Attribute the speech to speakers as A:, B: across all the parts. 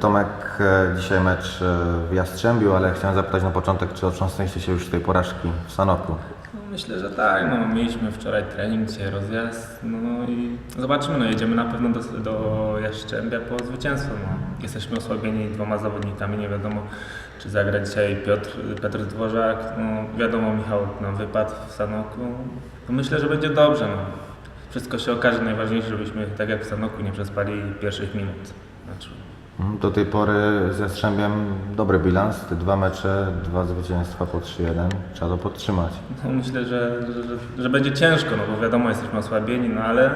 A: Tomek, e, dzisiaj mecz e, w Jastrzębiu, ale chciałem zapytać na początek, czy otrząsnęliście się już z tej porażki w Sanoku?
B: No, myślę, że tak. No, mieliśmy wczoraj trening, dzisiaj rozjazd. No i zobaczymy. No, jedziemy na pewno do, do Jaszczębia po zwycięstwo. No. Jesteśmy osłabieni dwoma zawodnikami. Nie wiadomo, czy zagra dzisiaj Piotr, Petr Dworzak. No, wiadomo, Michał nam wypadł w Sanoku. No, myślę, że będzie dobrze. No. Wszystko się okaże. Najważniejsze, żebyśmy tak jak w Sanoku nie przespali pierwszych minut. Znaczy,
A: Do tej pory z Jastrzębiem dobry bilans, te dwa mecze, dwa zwycięstwa po 3-1, trzeba to podtrzymać.
B: No, myślę, że, że, że, że będzie ciężko, no bo wiadomo, jesteśmy osłabieni, no ale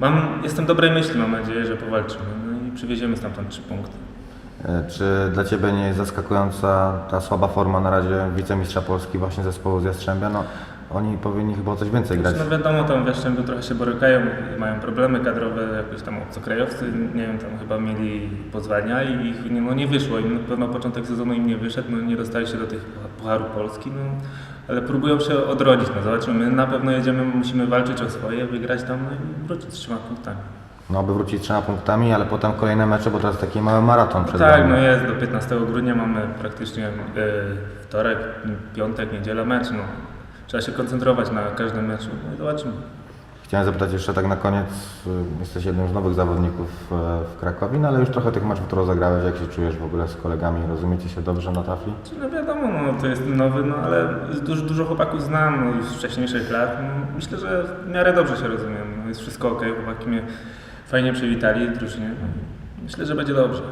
B: mam, jestem dobrej myśli, mam nadzieję, że powalczymy no i przywieziemy stamtąd trzy punkty.
A: E, Czy dla Ciebie nie jest zaskakująca ta słaba forma na razie wicemistrza Polski właśnie zespołu z Jastrzębia? No, oni powinni chyba o coś więcej grać.
B: No wiadomo, tam w Jastrzębiu trochę się borykają, mają problemy kadrowe, jakoś tam obcokrajowcy, nie wiem, tam chyba mieli pozwania i ich nie, no, nie wyszło im, na pewno początek sezonu im nie wyszedł, no nie dostali się do tych Pucharu Polski, no ale próbują się odrodzić, no zobaczymy, my na pewno jedziemy, musimy walczyć o swoje, wygrać tam no i wrócić z trzema punktami.
A: No, aby wrócić trzema punktami, ale potem kolejne mecze, bo teraz taki mały maraton przed
B: Tak,
A: nami.
B: no jest, do 15 grudnia mamy praktycznie e, wtorek, piątek, niedziela mecz, no. Trzeba się koncentrować na każdym meczu, no i zobaczymy.
A: Chciałem zapytać jeszcze tak na koniec, y, jesteś jednym z nowych zawodników e, w Krakowie, no ale już trochę tych meczów, które rozegrałeś, jak się czujesz w ogóle z kolegami, rozumiecie się dobrze na tafli?
B: No wiadomo, no, to jest nowy, no ale dużo, dużo chłopaków znam no, już z wcześniejszych lat. No, myślę, że w miarę dobrze się rozumiem. No, jest wszystko ok, chłopaki mnie fajnie przywitali drużynie. No, myślę, że będzie dobrze.